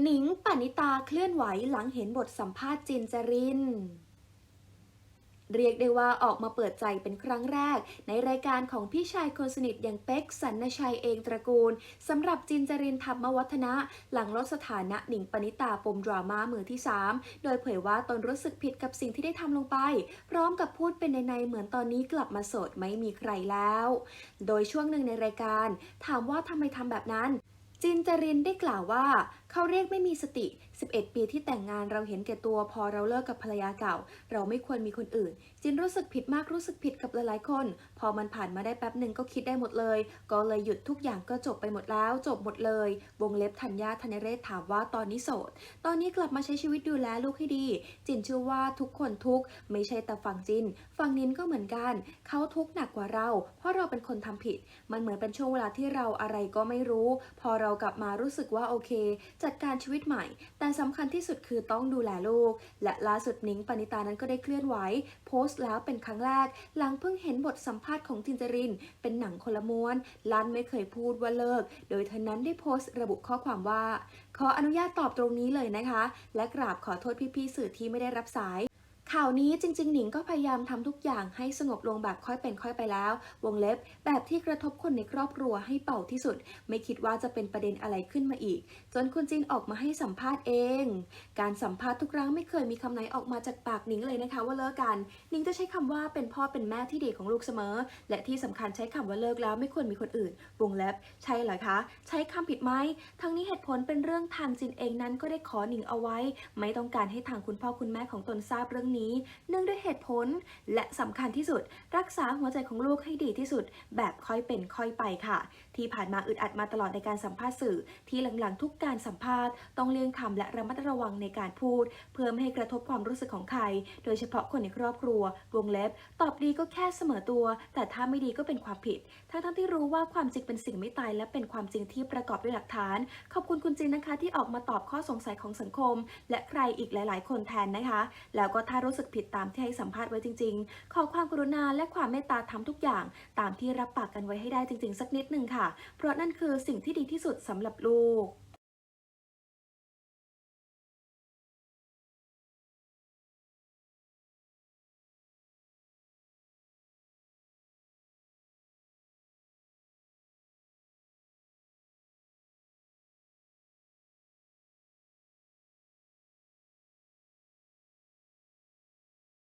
หนิงปณิตาเคลื่อนไหวหลังเห็นบทสัมภาษณ์จินจริน เรียกได้ว่าออกมาเปิดใจเป็นครั้งแรก ในรายการของพี่ชายคนสนิทอย่างเป๊กสันนชัยเองตระกูลสำหรับจินจรินธรรมวัฒนะ หลังลดสถานะหนิงปณิตาปมดราม่ามือที่ 3 โดยเผยว่าตนรู้สึกผิดกับสิ่งที่ได้ทำลงไป พร้อมกับพูดเป็นในๆเหมือนตอนนี้กลับมาโสดไม่มีใครแล้ว โดยช่วงหนึ่งในรายการ ถามว่าทำไมทำแบบนั้นจินจรินได้กล่าวว่าเขาเรียกไม่มีสติ 11 ปีที่แต่งงานเราเห็นแก่ตัวพอเราเลิกกับภรรยาเก่า เราไม่ควรมีคนอื่น จินรู้สึกผิดมากรู้สึกผิดกับหลายๆคน พอมันผ่านมาได้แป๊บหนึ่งก็คิดได้หมดเลย ก็เลยหยุดทุกอย่างก็จบไปหมดแล้ว จบหมดเลย วงเล็บธัญญาธัญเรศถามว่าตอนนี้โสด ตอนนี้กลับมาใช้ชีวิตดูแลลูกให้ดี จินเชื่อว่าทุกคนทุกไม่ใช่แต่ฝั่งจิน ฝั่งนินก็เหมือนกัน เขาทุกหนักกว่าเรา เพราะเราเป็นคนทำผิด มันเหมือนเป็นช่วงเวลาที่เราอะไรก็ไม่รู้ พอเรากลับมารู้สึกว่าโอเคจัดการชีวิตใหม่ แต่สำคัญที่สุดคือต้องดูแลลูก และล่าสุดนิ้งปณิตานั้นก็ได้เคลื่อนไหวโพสต์แล้วเป็นครั้งแรก หลังเพิ่งเห็นบทสัมภาษณ์ของจินจริน เป็นหนังคนละม้วนลันไม่เคยพูดว่าเลิก โดยเธอนั้นได้โพสต์ระบุข้อความว่า ขออนุญาตตอบตรงนี้เลยนะคะ และกราบขอโทษพี่ๆสื่อที่ไม่ได้รับสาย ข่าวนี้จริงๆ หนิงก็พยายามทำทุกอย่างให้สงบลงแบบค่อยเป็นค่อยไปแล้ว วงเล็บแบบที่กระทบคนในครอบครัวให้เป่าที่สุด ไม่คิดว่าจะเป็นประเด็นอะไรขึ้นมาอีก จนคุณจินออกมาให้สัมภาษณ์เอง การสัมภาษณ์ทุกครั้งไม่เคยมีคำไหนออกมาจากปากหนิงเลยนะคะว่าเลิกกันหนิงจะใช้คำว่าเป็นพ่อเป็นแม่ที่ดีของลูกเสมอ และที่สำคัญใช้คำว่าเลิกแล้วไม่ควรมีคนอื่น วงเล็บ ใช่เหรอคะ ใช้คำผิดไหมทั้งนี้เหตุผลเป็นเรื่องทางจินเองนั้นก็ได้ขอหนิงเอาไว้ ไม่ต้องการให้ทางคุณพ่อคุณแม่ของตนทราบเรื่องนี้เนื่องด้วยเหตุผล และสำคัญที่สุด รักษาหัวใจของลูกให้ดีที่สุด แบบค่อยเป็นค่อยไปค่ะ ที่ผ่านมาอึดอัดมาตลอดในการสัมภาษณ์สื่อ ที่หลังๆ ทุกการสัมภาษณ์ต้องเลี่ยงคำและระมัดระวังในการพูด เพื่อไม่ให้กระทบความรู้สึกของใคร โดยเฉพาะคนในครอบครัว วงเล็บ ตอบดีก็แค่เสมอตัว แต่ถ้าไม่ดีก็เป็นความผิด ทั้งๆที่รู้ว่าความจริงเป็นสิ่งไม่ตายและเป็นความจริงที่ประกอบด้วยหลักฐาน ขอบคุณคุณจินนะคะ ที่ออกมาตอบข้อสงสัยของสังคม และใครอีกหลาย ๆ คนแทนนะคะ แล้วก็ถ้ารู้สึกผิดตามที่ให้สัมภาษณ์ไว้จริง ๆ ขอความกรุณาและความเมตตาทำทุกอย่าง ตามที่รับปากกันไว้ให้ได้จริง ๆ สักนิดหนึ่งค่ะ เพราะนั่นคือสิ่งที่ดีที่สุดสำหรับลูก